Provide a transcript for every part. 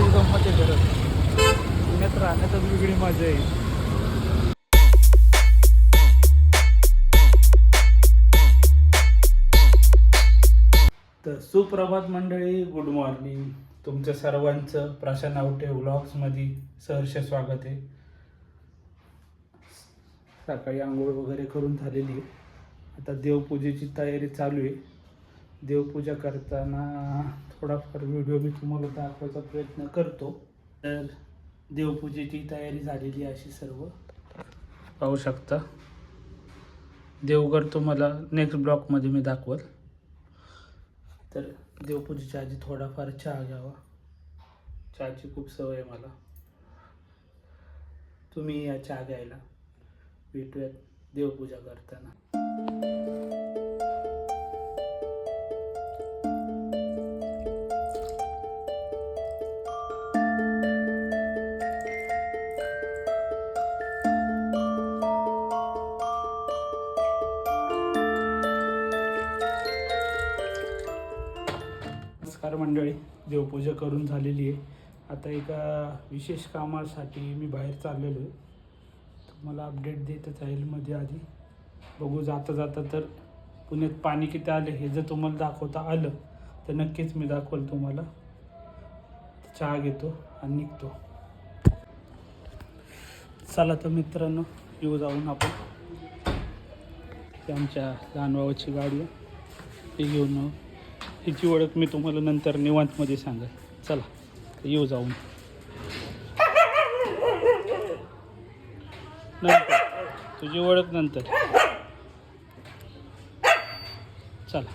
अशीच गंमत आहे करत पुण्यात राहण्यात वेगळी मजा आहे. तर सुप्रभात मंडळी गुड मॉर्निंग तुमचं सर्वांचं प्रशांत आवटे व्लॉग्समध्ये सहर्ष स्वागत आहे. सकाळी आंघोळ वगैरे करून झालेली आहे. आता देवपूजेची तयारी चालू आहे. देवपूजा करताना थोडाफार व्हिडिओ मी तुम्हाला दाखवायचा प्रयत्न करतो. तर देवपूजेची तयारी झालेली आहे अशी सर्व. पाहू शकता. देवघर तुम्हाला नेक्स्ट ब्लॉकमध्ये मी दाखवल. तर देवपूजेच्या आधी थोडाफार चहा घ्यावा. चहाची खूप सवय आहे मला. तुम्ही या चहा घ्यायला. भेटूयात देवपूजा करताना. मंडळी देवपूजा करून झालेली आहे. आता एका विशेष कामासाठी मी बाहेर चाललेलो आहे. तुम्हाला अपडेट देतच राहील मध्ये आधी. बघू जाता जाता तर पुण्यात पाणी किती आले हे जर तुम्हाला दाखवता आलं तर नक्कीच मी दाखवल तुम्हाला. चहा घेतो आणि निघतो. चला तर मित्रांनो येऊ जाऊन आपण. आमच्या लहान भावाची गाडी आहे. ती घेऊन हिची ओळख मी तुम्हाला नंतर निवांतमध्ये सांगा चला येऊ जाऊन. नंतर तुझी ओळख नंतर. चला.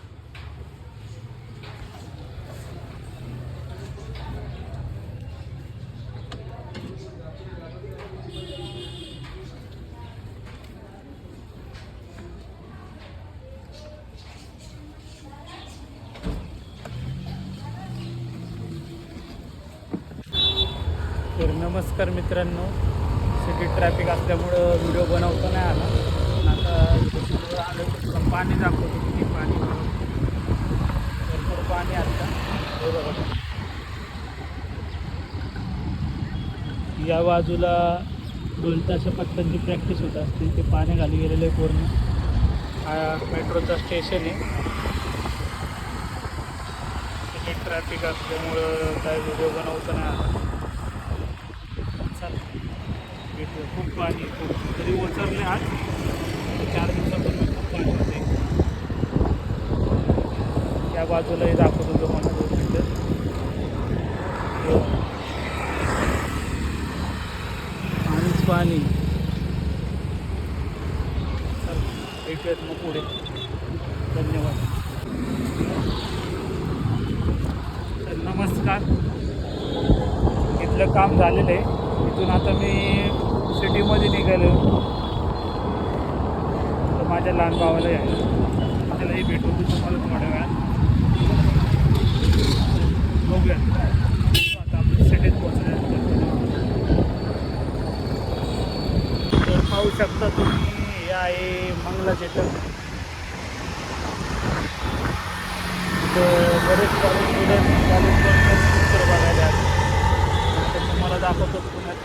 नमस्कार मित्रांनो. सिटी ट्रॅफिक असल्यामुळं व्हिडिओ बनवता नाही आला. पण आता आलं पाणी दाखवतो किती पाणी. भरपूर पाणी आता. बरोबर या बाजूला दोन तास पत्त्यांची प्रॅक्टिस होत असते ते पाणी घाली गेलेले आहे पूर्ण. हा मेट्रोचा स्टेशन आहे. सिटी ट्रॅफिक असल्यामुळं काय व्हिडिओ बनवता नाही आला चला भेटूया खूप पाणी तरी ओसरले आज. चार दिवसापूर्वी खूप पाणी होते. या बाजूलाही दाखवतो तुम्हाला दोन मिनटं. हो. पाणीच पाणी. भेटूयात मग पुढे. धन्यवाद. तर नमस्कार. इथलं काम झालेलं आहे. इथून आता मी सिटीमध्ये निघालो. तर माझ्या लहान भावाला यायला त्यालाही भेटू तुम्हाला थोड्या वेळात. बघूया. आता आपण सिटीत पोहोचल्यानंतर तर पाहू शकता तुम्ही हे आहे मंगला थिएटर बरेच कॉलेज स्टुडंट कॉलेज बघायला आले. तर तुम्हाला दाखवतो पुण्यात.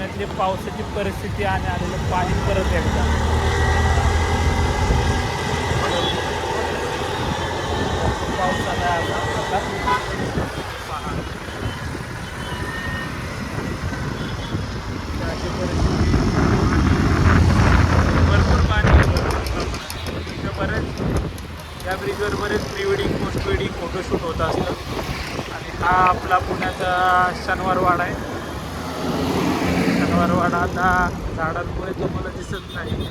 पुण्यातली पावसाची परिस्थिती आणि आलेलं पाणी परत एकदा. पाऊस आला अशी परिस्थिती भरपूर पाणी इथं बरेच या ब्रिजवर बरेच pre wedding post wedding photoshoot होत असतं आणि हा आपला पुण्याचा शनिवार वाडा आहे. शनिवार आता झाडांमुळे तुम्हाला दिसत नाही.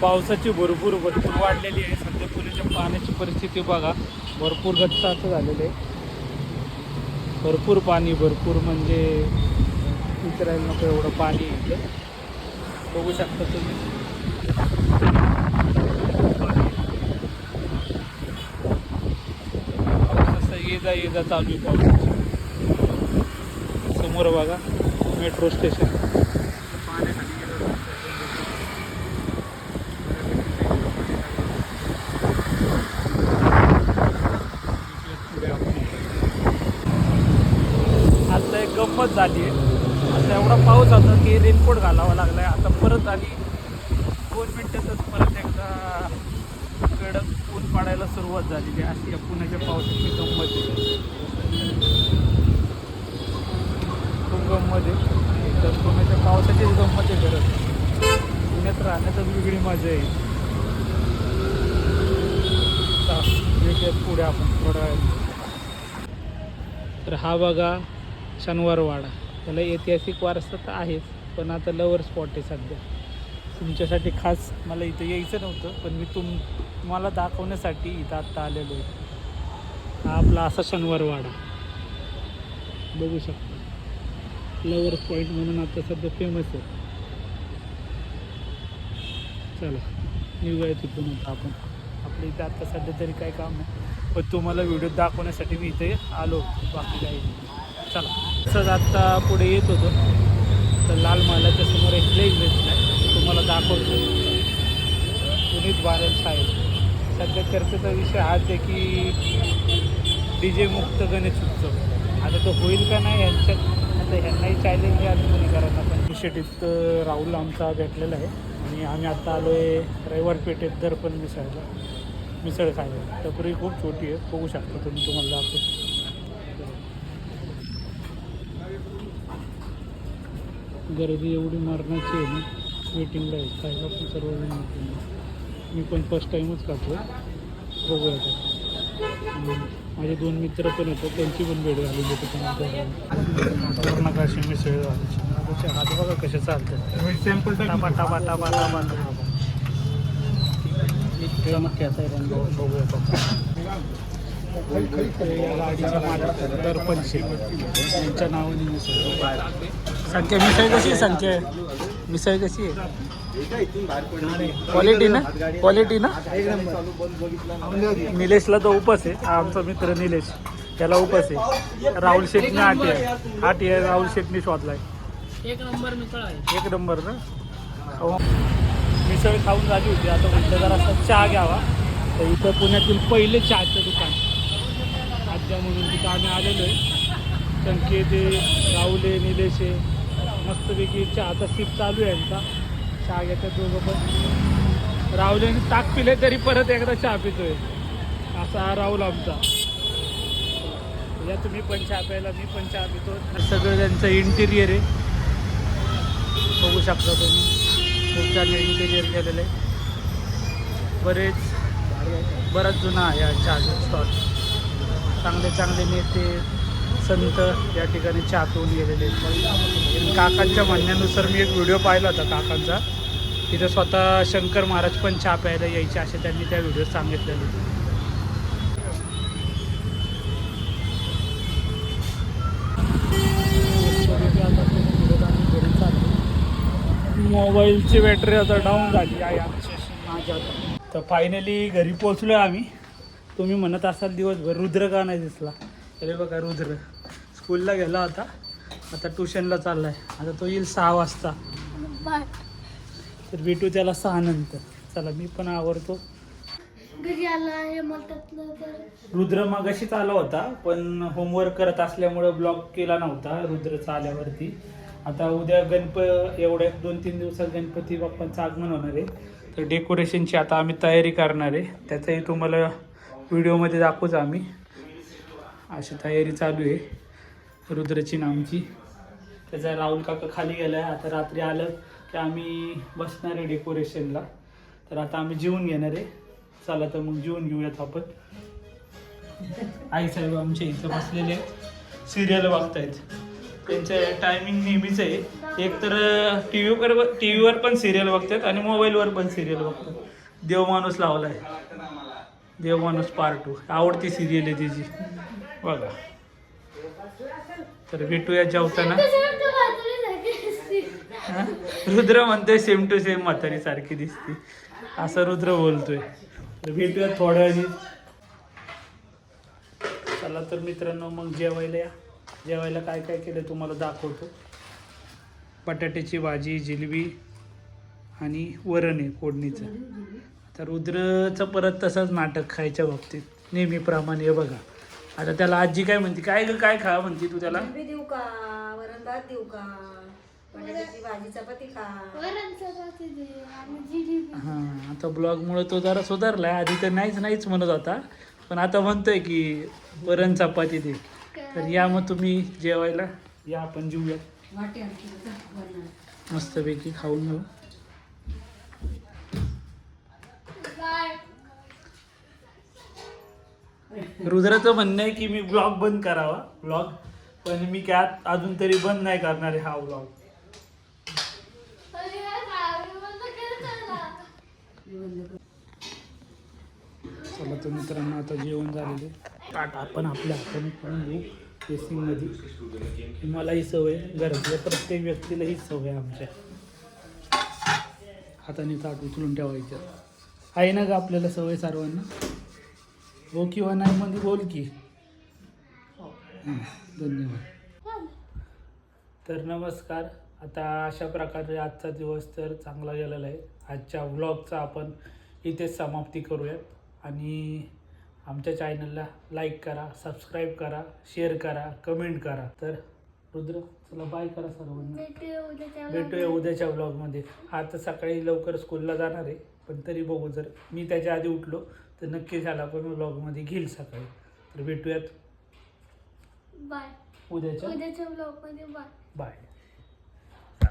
पावसाची भरपूर भरपूर वाढलेली आहे. सध्या पुण्याच्या पाण्याची परिस्थिती बघा. भरपूर गच्च असं झालेलं. आहे भरपूर पाणी भरपूर म्हणजे विचारायला नको एवढं पाणी आहे बघू शकता तुम्ही. असं ये जा ये जा चालू आहे पाऊस. समोर बघा मेट्रो स्टेशन पाण्याखाली गेलं पुढे झाली आहे. आता एवढा पाऊस होता की रेनकोट घालावा लागला आहे आता परत आली दोन मिनटातच परत एकदा कडक ऊन पाडायला सुरुवात झालेली आहे. अशी या पुण्याच्या पावसाची गंमत आहे. खूप गंमत आहे तर पुण्याच्या पावसाचीच गंमत आहे खरंच पुण्यात राहण्यातच वेगळी मजा आहे. पुढे आपण थोडा तर हा बघा शनिवारवाडा. त्याला ऐतिहासिक वारसा तर आहेच पण आता लवर स्पॉट आहे सध्या. तुमच्यासाठी खास मला इथं यायचं नव्हतं पण मी तुम तुम्हाला दाखवण्यासाठी इथं आत्ता आलेलो आहे. हा आपला असा शनिवारवाडा. बघू शकतो. लवर पॉईंट म्हणून आता सध्या फेमस आहे. चला निघूया तिथून आता आपण. आपल्या इथं आता सध्या तरी काय काम नाही पण तुम्हाला व्हिडिओ दाखवण्यासाठी मी इथे आलो बाकी काही चला. तसंच आत्ता पुढे येत होतो. तर लाल महालाच्या समोर एक प्लेस भेटला आहे. तुम्हाला दाखवतो. पुनीत भारत साहेब. सध्या चर्चेचा विषय हाच आहे की डी जे मुक्त गणेश उत्सव. आता तो होईल का नाही यांच्यात तर ह्यांनाही चॅलेंज आहे आणि पुणेकरांना पण. इनिशिएटिव्ह राहुल आमचा भेटलेला आहे. आणि आम्ही आता आलो आहे रविवार पेठेत दर्पण मिसळला. मिसळ खायला. टपरी खूप छोटी आहे. बघू शकता तुम्ही तुम्हाला दाखवतो. गर्दी एवढी मरणाची आहे ना वेटिंगला आहे. खायला पण सर्वजण मी पण फर्स्ट टाईमच खातो बघूया आता. माझे दोन मित्र पण होते त्यांची पण भेट झालेली होती त्यानंतर पूर्णकाशी मिसळ झाली. हात बघा कसे चालतात. सॅम्पल टापा टापा टापा टापा टापा. बघूया या गाडीच्या मालक दर्पण शेख यांच्या नावाने मिसळ. संख्या मिसळ कशी आहे संख्या? मिसळ कशी आहे? क्वालिटी ना? क्वालिटी ना? निलेशला तो उपास आहे. हा आमचा मित्र निलेश. त्याला उपास आहे. राहुल शेटने आठी आहे आठी आहे राहुल शेटने शोधलाय. एक नंबर मिसळ आहे. एक नंबर ना? मिसळ खाऊन झाली होती. आता म्हटलं जरा चहा घ्यावा. तर इथं पुण्यातील पहिले चहाचं दुकान. आज्या म्हणून तिथं आम्ही आलेलो आहे. संकेत आहे राहुल आहे निलेश आहे. मस्तपैकी चहाचा सीप चालू आहे यांचा चहा घेतात दोघं पण. राहुलने ताक पिले तरी परत एकदा चहा पितोय. असा हा राहुल आमचा. या तुम्ही पण चहा प्यायला मी पण चहा पितो. सगळं त्यांचं इंटिरियर आहे. बघू शकता तुम्ही. खूप छान इंटिरियर केलेलं आहे. बरेच बराच जुना आहे हा चहा स्टॉल चांगले चांगले नेते संत या ठिकाणी चहा पिऊन गेलेले काकांच्या म्हणण्यानुसार मी एक व्हिडिओ पाहिला होता काकांचा. तिथं स्वतः शंकर महाराज पण चहा प्यायला यायचे असे त्यांनी त्या व्हिडिओत सांगितलेले. मोबाईलची बॅटरी आता डाऊन झाली आहे. माझ्या तर फायनली घरी पोचलो आम्ही. तुम्ही म्हणत असाल दिवसभर रुद्र का नाही दिसला? अरे बघा रुद्र. स्कूलला गेला होता. आता ट्युशनला चालला आहे आता तो येईल सहा वाजता. तर भेटू त्याला सहा नंतर. चला मी पण आवडतो घरी आला हे तर रुद्र मगाशीच आला होता पण होमवर्क करत असल्यामुळं ब्लॉक केला नव्हता रुद्रचा आल्यावरती. आता उद्या गणप एवढ्या दोन तीन दिवसात गणपती बाप्पांचं आगमन होणार आहे. तर डेकोरेशनची आता आम्ही तयारी करणार आहे. त्याचंही तुम्हाला व्हिडिओमध्ये दाखवूच आम्ही. अशी तयारी चालू आहे रुद्रची नामची. त्याचा राहुल काका खाली गेला आहे आता रात्री आलं. की आम्ही बसणार आहे डेकोरेशनला तर आता आम्ही जेवून घेणार आहे. चला तर मग जेवून घेऊयात आपण. आई साहेब आमच्या इथं बसलेले सिरियल बघतायत. त्यांचे टायमिंग नेहमीच आहे. एक तर टी व्हीवर टी व्हीवर पण सिरियल बघतात आणि मोबाईलवर पण सिरियल बघतात. देवमाणूस लावला आहे देव माणूस पार्ट टू आवडती सिरियल आहे तिची बघा. तर भेटूया जेवताना. रुद्र म्हणतोय सेम टू सेम म्हातारी सारखी दिसते. असं रुद्र बोलतोय. तर भेटूया थोड्या वेळी चला तर मित्रांनो मग जेवायला या. जेवायला काय काय केलं तुम्हाला दाखवतो. बटाट्याची भाजी जिलबी आणि वरण आहे फोडणीचं. तर रुद्रचं परत तसंच नाटक खायच्या बाबतीत. नेहमीप्रमाणे बघा. आता त्याला आजी काय म्हणते? काय ग काय खा? म्हणते तू त्याला. देऊ का? वरण भात देऊ का? बटाट्याची भाजी चपाती खा. वरण चपाती दे आणि जिलेबी हां आता ब्लॉगमुळे तो जरा सुधारला. आधी तर नाहीच नाहीच म्हणत होता. पण आता म्हणतोय की वरण चपाती दे. तर या मग तुम्ही जेवायला. या आपण जेऊयात वाटे आणखी जा, वरणाला. मस्तपैकी खाऊन घेऊ. रुद्राचं म्हणणं आहे की मी ब्लॉग बंद करावा ब्लॉग पण मी काय आत- अजून तरी बंद नाही करणार आहे हा ब्लॉग अरे यार, काय बंद केलं ना. हे बंद कर. चला तर मित्रांनो आता जेवण झालेले ताट आपण आपल्या हाताने करून घेऊ बेसिंगमध्ये मला ही सवय घरातल्या प्रत्येक व्यक्तीला ही सवय आमच्या. हाताने ताट उचलून ठेवायचं. आहे ना ग आपल्याला सवय सर्वांना? हो किंवा नाही मध्ये बोल की. हां, धन्यवाद. तर नमस्कार. आता अशा प्रकारे आजचा दिवस तर चांगला गेलेला आहे. आजच्या व्लॉगचा आपण इथेच समाप्ती करूयात. आणि आमच्या चॅनलला लाईक करा सबस्क्राईब करा शेअर करा कमेंट करा. तर रुद्र चला बाय करा सर्वांना. भेटूया उद्याच्या व्लॉगमध्ये आता सकाळी लवकर स्कूलला जाणार आहे पण तरी बघू जर मी त्याच्या आधी उठलो तर नक्कीच ह्याला पण व्लॉगमध्ये घेईल सकाळी. तर भेटूयात बाय उद्याच्या उद्याच्या ब्लॉगमध्ये बाय बाय